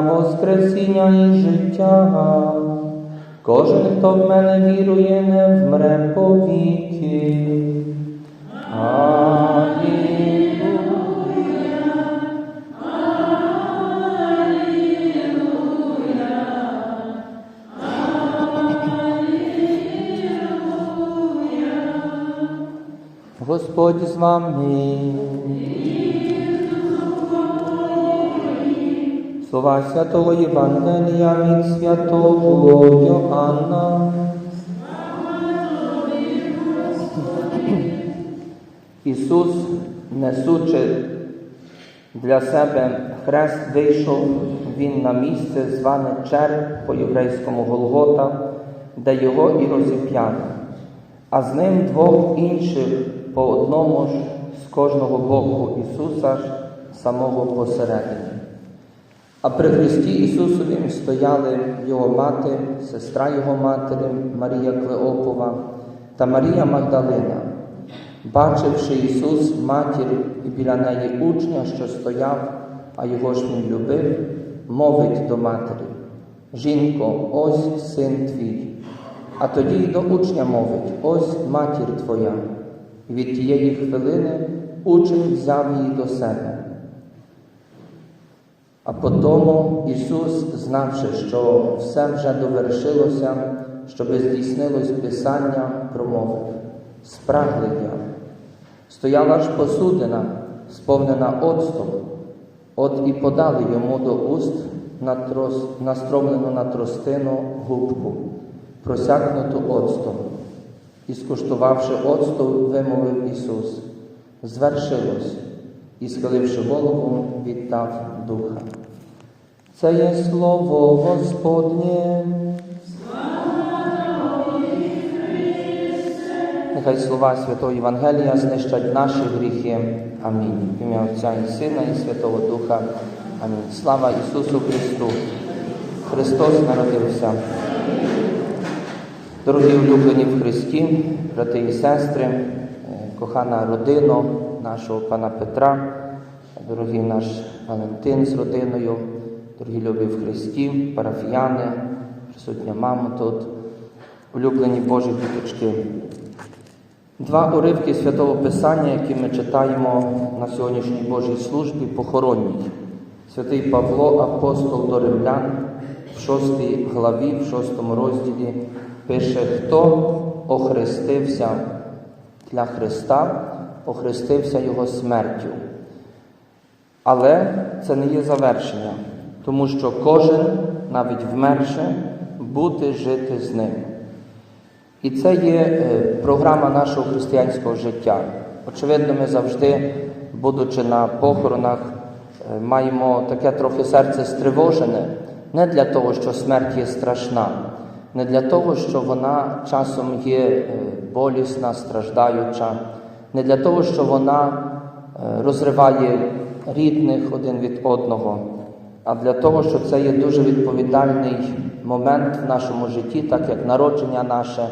Воскресіння і життя. Кожен, хто в мене вірує, не вмре повіки. Господь з вами. Слова Святого Євангелія від Святого Йоанна. Ісус, несучи для себе хрест, вийшов Він на місце, зване Череп по єврейському Голгота, де його і розіп'яли, а з ним двох інших по одному ж з кожного боку Ісуса ж самого посередині. А при Христі Ісусовім стояли Його мати, сестра Його матері Марія Клеопова та Марія Магдалина. Бачивши Ісус матір і біля неї учня, що стояв, а його ж він любив, мовить до матері: Жінко, ось син твій. А тоді й до учня мовить: Ось матір твоя. І від тієї хвилини учень взяв її до себе. А потому Ісус, знавши, що все вже довершилося, щоби здійснилось Писання, промовив спраглий я. Стояла ж посудина, сповнена оцтом, от і подали йому до уст натрос, настромлену на тростину губку, просякнуту оцтом. І, скуштувавши оцту, вимовив Ісус, звершилось, і, схиливши голову, віддав духа. Це є слово Господнє. Нехай слова Святого Євангелія знищать наші гріхи. Амінь. В ім'я Отця і Сина, і Святого Духа. Амінь. Слава Ісусу Христу! Христос народився. Дорогі улюблені в Христі, брати і сестри, е, кохана родина нашого пана Петра, дорогий наш Валентин з родиною, дорогі любі в Христі, парафіяни, присутня мама тут, улюблені Божі діточки. Два уривки Святого Писання, які ми читаємо на сьогоднішній Божій службі, похоронній. Святий Павло, апостол до римлян, в шостій главі, в шостому розділі пише, хто охрестився для Христа, охрестився Його смертю. Але це не є завершення, тому що кожен, навіть вмерше, буде жити з ним. І це є е, програма нашого християнського життя. Очевидно, ми завжди, будучи на похоронах, е, маємо таке трохи серце стривожене, не для того, що смерть є страшна, не для того, що вона часом є е, болісна, страждаюча, не для того, що вона розриває рідних один від одного, а для того, що це є дуже відповідальний момент в нашому житті, так як народження наше,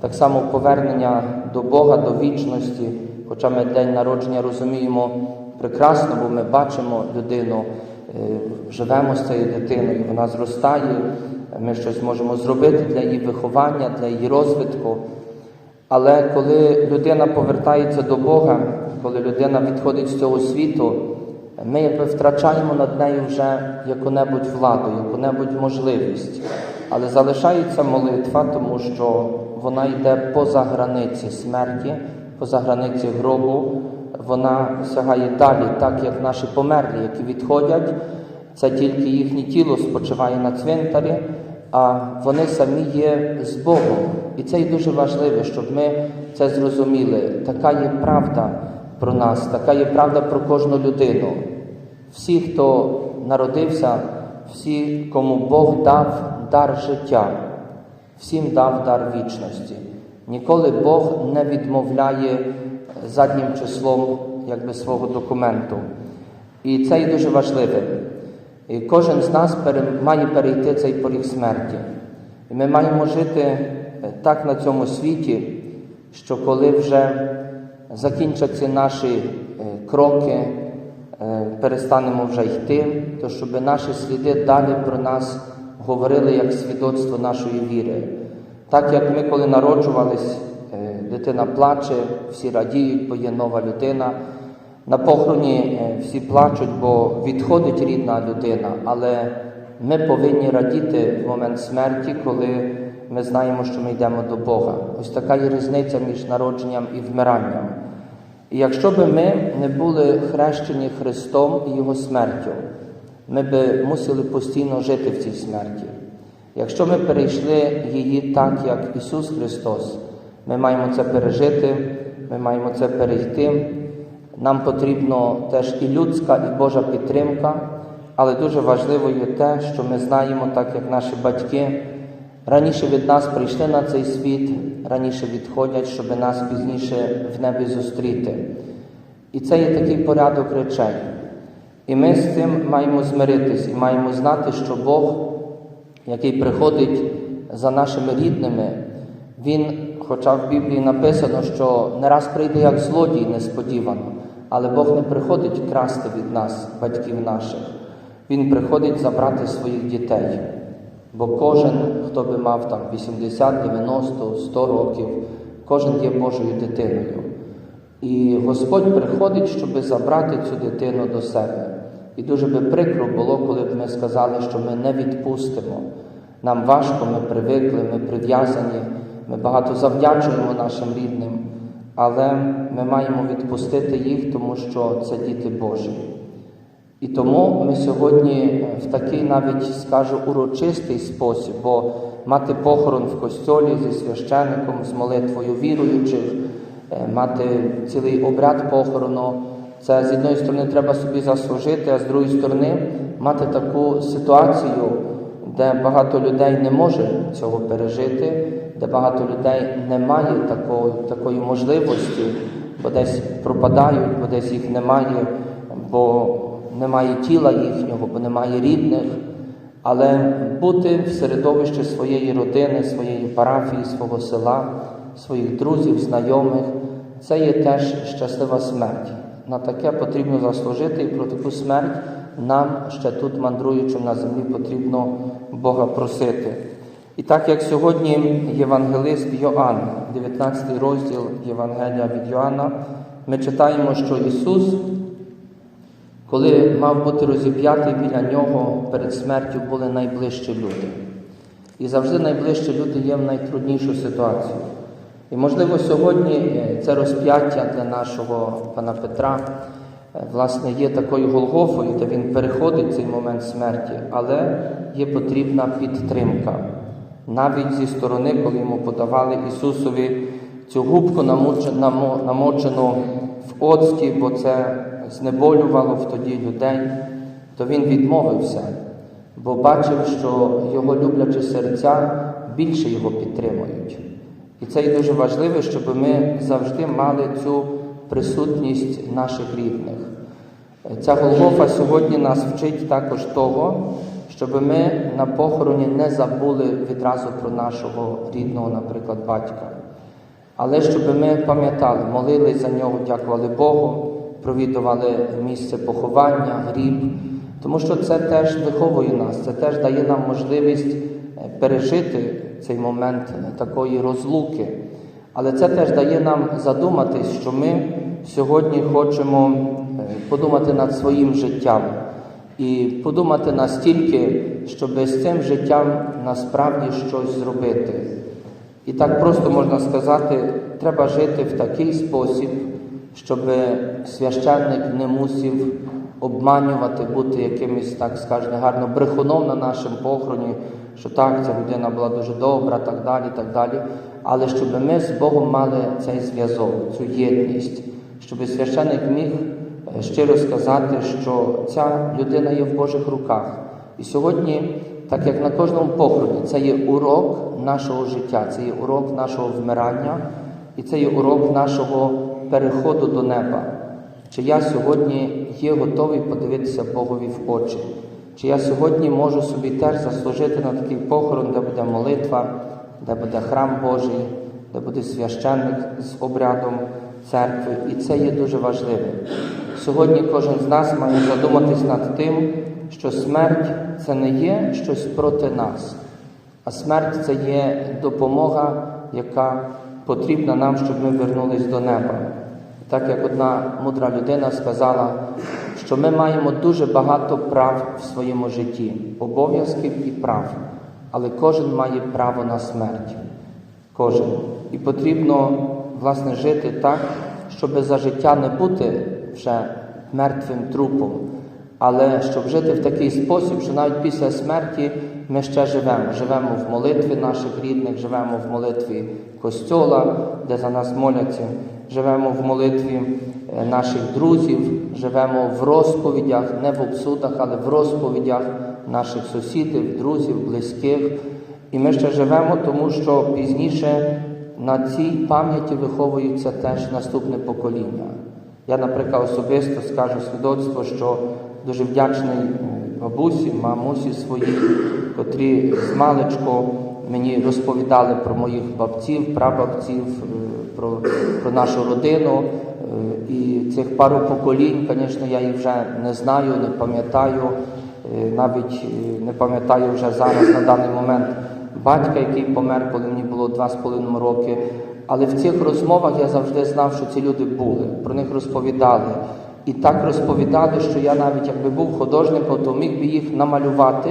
так само повернення до Бога, до вічності. Хоча ми день народження розуміємо прекрасно, бо ми бачимо людину, е, живемо з цією дитиною, вона зростає, ми щось можемо зробити для її виховання, для її розвитку. Але коли людина повертається до Бога, коли людина відходить з цього світу, ми якби втрачаємо над нею вже яку-небудь владу, яку-небудь можливість. Але залишається молитва, тому що вона йде поза границі смерті, поза границі гробу, вона сягає далі, так як наші померлі, які відходять, це тільки їхнє тіло спочиває на цвинтарі, а вони самі є з Богом. І це є дуже важливо, щоб ми це зрозуміли. Така є правда про нас, така є правда про кожну людину. Всі, хто народився, всі, кому Бог дав дар життя, всім дав дар вічності. Ніколи Бог не відмовляє заднім числом якби, свого документу. І це є дуже важливим. Кожен з нас має перейти цей поріг смерті. І ми маємо жити е, так на цьому світі, що коли вже закінчаться наші е, кроки, е, перестанемо вже йти, то щоб наші сліди далі про нас говорили як свідоцтво нашої віри. Так як ми, коли народжувались, дитина плаче, всі радіють, бо є нова людина. На похороні е, всі плачуть, бо відходить рідна людина, але ми повинні радіти в момент смерті, коли ми знаємо, що ми йдемо до Бога. Ось така є різниця між народженням і вмиранням. І якщо би ми не були хрещені Христом і Його смертю, ми би мусили постійно жити в цій смерті. Якщо ми перейшли її так, як Ісус Христос, ми маємо це пережити, ми маємо це перейти. Нам потрібно теж і людська, і Божа підтримка, але дуже важливо є те, що ми знаємо, так як наші батьки раніше від нас прийшли на цей світ, раніше відходять, щоб нас пізніше в небі зустріти. І це є такий порядок речей. І ми з цим маємо змиритись і маємо знати, що Бог, який приходить за нашими рідними, Він, хоча в Біблії написано, що не раз прийде як злодій несподівано, але Бог не приходить красти від нас, батьків наших. Він приходить забрати своїх дітей. Бо кожен, хто би мав там 80, 90, 100 років, кожен є Божою дитиною. І Господь приходить, щоб забрати цю дитину до себе. І дуже би прикро було, коли б ми сказали, що ми не відпустимо. Нам важко, ми привикли, ми прив'язані, ми багато завдячуємо нашим рідним, але ми маємо відпустити їх, тому що це діти Божі. І тому ми сьогодні в такий навіть скажу урочистий спосіб, бо мати похорон в костьолі зі священником, з молитвою віруючих, е, мати цілий обряд похорону. Це з однієї сторони треба собі заслужити, а з другої сторони мати таку ситуацію, де багато людей не може цього пережити, де багато людей не має такої, такої можливості, бо десь пропадають, бо десь їх немає, бо немає тіла їхнього, бо немає рідних, але бути в середовищі своєї родини, своєї парафії, свого села, своїх друзів, знайомих, це є теж щаслива смерть. На таке потрібно заслужити, і про таку смерть нам ще тут, мандруючим на землі, потрібно Бога просити. І так як сьогодні євангелист Йоанн, 19 розділ Євангелія від Йоанна, ми читаємо, що Ісус коли мав бути розіп'ятий біля нього перед смертю були найближчі люди. І завжди найближчі люди є в найтруднішу ситуацію. І, можливо, сьогодні е, це розп'яття для нашого пана Петра, е, власне, є такою Голгофою, де він переходить цей момент смерті, але є потрібна підтримка. Навіть зі сторони, коли йому подавали Ісусові цю губку намочену, в оцті, бо це знеболювало в тоді людей, то він відмовився, бо бачив, що його люблячі серця більше його підтримують. І це є дуже важливо, щоб ми завжди мали цю присутність наших рідних. Ця Голгофа сьогодні нас вчить також того, щоб ми на похороні не забули відразу про нашого рідного, наприклад, батька. Але щоб ми пам'ятали, молились за нього, дякували Богу, провідували місце поховання, гріб, тому що це теж виховує нас, це теж дає нам можливість пережити цей момент такої розлуки. Але це теж дає нам задуматись, що ми сьогодні хочемо подумати над своїм життям і подумати настільки, щоб з цим життям насправді щось зробити. І так просто можна сказати, треба жити в такий спосіб, щоб священник не мусив обманювати, бути якимось, так скажемо, гарно брехуном на нашому похороні, що так, ця людина була дуже добра, так далі, так далі. Але щоб ми з Богом мали цей зв'язок, цю єдність, щоб священник міг щиро сказати, що ця людина є в Божих руках. І сьогодні, так як на кожному похороні, це є урок нашого життя, це є урок нашого вмирання, і це є урок нашого переходу до неба. чи я сьогодні є готовий подивитися Богові в очі, чи я сьогодні можу собі теж заслужити на такий похорон, де буде молитва, де буде храм Божий, де буде священник з обрядом церкви. І це є дуже важливо. Сьогодні кожен з нас має задуматись над тим, що смерть це не є щось проти нас, а смерть це є допомога, яка потрібна нам, щоб ми вернулись до неба. Так як одна мудра людина сказала, що ми маємо дуже багато прав в своєму житті, обов'язків і прав, але кожен має право на смерть. Кожен. І потрібно, власне, жити так, щоб за життя не бути вже мертвим трупом, але щоб жити в такий спосіб, що навіть після смерті ми ще живемо. Живемо в молитві наших рідних, живемо в молитві костьола, де за нас моляться, живемо в молитві е, наших друзів, живемо в розповідях, не в обсудах, але в розповідях наших сусідів, друзів, близьких. І ми ще живемо, тому що пізніше на цій пам'яті виховується теж наступне покоління. Я, наприклад, особисто скажу свідоцтво, що дуже вдячний бабусі, мамусі своїй, котрі з маличку мені розповідали про моїх бабців, прабабців, е, про, про нашу родину. Е, І цих пару поколінь, звісно, я їх вже не знаю, не пам'ятаю, Е, навіть не пам'ятаю вже зараз на даний момент батька, який помер, коли мені було два з половиною роки. Але в цих розмовах я завжди знав, що ці люди були, про них розповідали. І так розповідали, що я навіть якби був художником, то міг би їх намалювати,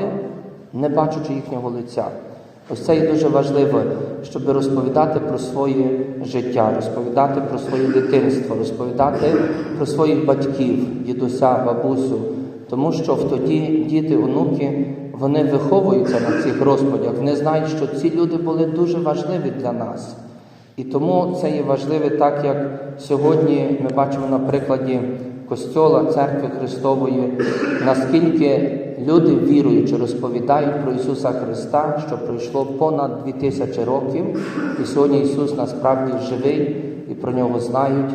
не бачучи їхнього лиця. Ось це є дуже важливо, щоб розповідати про своє життя, розповідати про своє дитинство, розповідати про своїх батьків, дідуся, бабусю. Тому що в тоді діти, онуки, вони виховуються на цих розповідях, вони знають, що ці люди були дуже важливі для нас. І тому це є важливе, так як сьогодні ми бачимо на прикладі Костьола, Церкви Христової, наскільки люди віруючи розповідають про Ісуса Христа, що пройшло понад 2000 років, і сьогодні Ісус насправді живий, і про нього знають,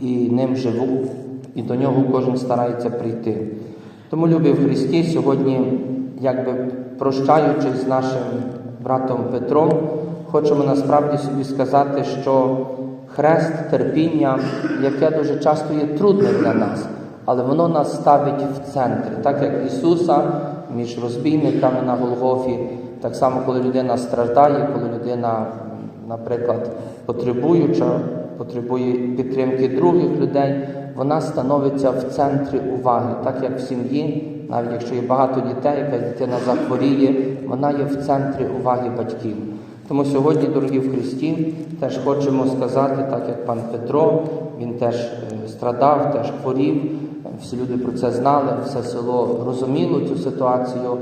і ним живуть, і до нього кожен старається прийти. Тому, любі в Христі, сьогодні, якби прощаючись з нашим братом Петром, хочемо насправді собі сказати, що хрест, терпіння, яке дуже часто є трудне для нас, але воно нас ставить в центр, так як Ісуса між розбійниками на Голгофі, так само, коли людина страждає, коли людина, наприклад, потребуюча, потребує підтримки других людей, вона становиться в центрі уваги, так як в сім'ї, навіть якщо є багато дітей, якась дитина захворіє, вона є в центрі уваги батьків. Тому сьогодні, дорогі в Христі, теж хочемо сказати, так як пан Петро, він теж е, страдав, теж хворів, всі люди про це знали, все село розуміло цю ситуацію.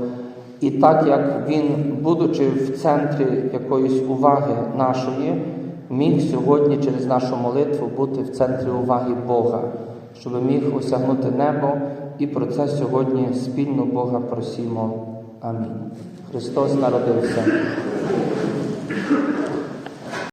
І так як він, будучи в центрі якоїсь уваги нашої, міг сьогодні через нашу молитву бути в центрі уваги Бога, щоб міг осягнути небо, і про це сьогодні спільно Бога просімо. Амінь. Христос народився.